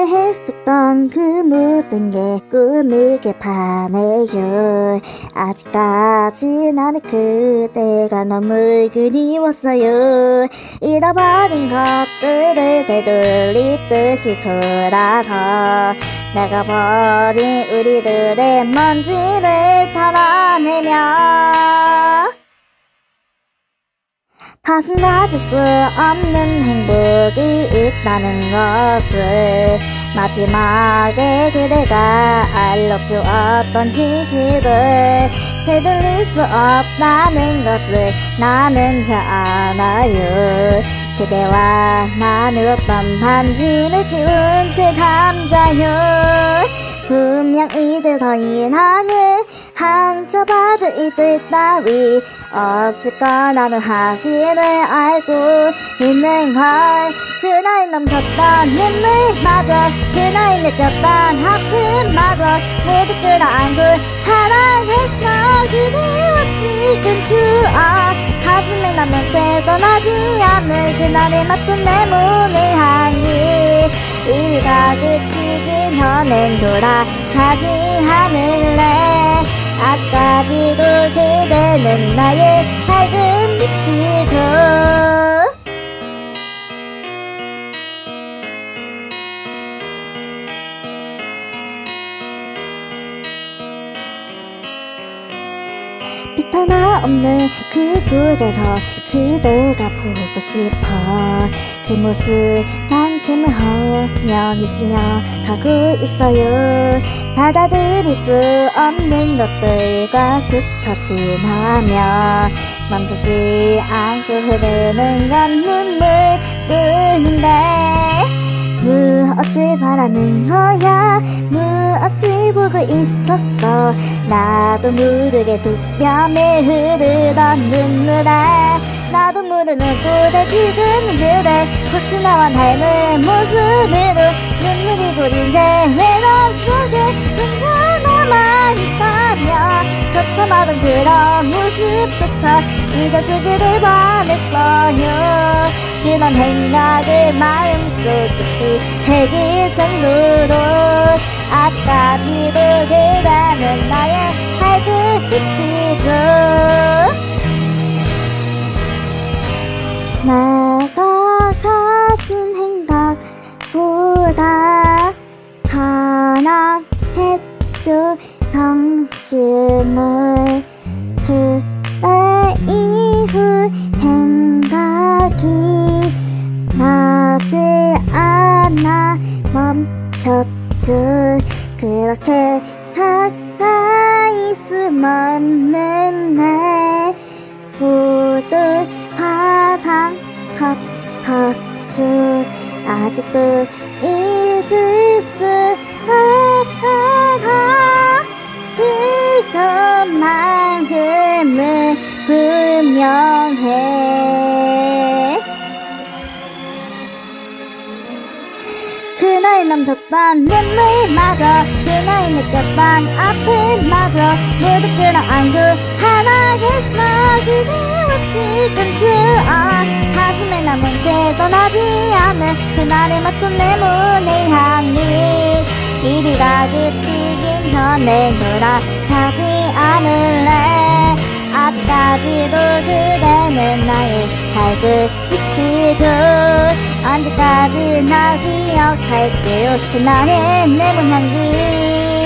후회했었던 그 모든 게 꿈이게 반해요. 아직까지 나는 그대가 너무 그리웠어요. 잃어버린 것들을 되돌리듯이 돌아가. 내가 버린 우리들의 먼지를 털어내며 다신 가질 수 없는 행복이 있다는 것을 마지막에 그대가 알려주었던 진실을 되돌릴 수 없다는 것을 나는 잘 알아요. 그대와 나누었던 반지를 끼운 제 감자요. 분명 이들 더 이상해 상처받은 이들 따위 없을 거라는 사실을 알고 있는 걸. 그날 넘쳤던 눈물마저 그날 느꼈던 아픔마저. 모두 끌어안고 사랑했어 그대와 지금 추억 가슴에 남은 채 떠나지 않을 그날의 맞던 내 몸의 향기. 이미가 그치긴 전엔 돌아가지 않을래 아직까지도 그대는 나의 밝은 빛이죠. 빛 하나 없는 그곳에서 그대가 보고 싶어 그 모습만큼은 험연히 기억하고 있어요. 받아들일 수 없는 것들과 스쳐 지나며 멈추지 않고 흐르는 건 눈물뿐인데 무엇을 바라는 거야? 무엇을 보고 있었어? 나도 모르게 두 뺨에 흐르던 눈물에 나도 모르는 꼴에 지금 그대 혹시 나와 닮은 모습으로 눈물이 고린 채 외로움 속에 혼자 남아 있다며 처참하던 그런 모습부터 잊어주기를 바랬어요. 그런 생각을 마음속 깊이 해길 정도로 아직까지도 그대는 나의 했죠 당신을 그때 이후 생각이 나지 않아 멈췄죠 그렇게 가까이 숨었는 내 모두 화당 헛헛죠 아직도 잊을 수 그것 만큼은 분명해. 그날 넘쳤던 눈물마저 그날 느꼈던 아픔마저 모두 끌어안고 하나 됐어 그대와 지금 추억 가슴에 남은 채 떠나지 않을 그날의 맞던 내 몸의 향기 이비가 그치긴 전에 돌아가지 않을래? 아직까지도 그대는 나의 빛이죠. 언제까지 나 기억할게요. 그날의 내몸 향기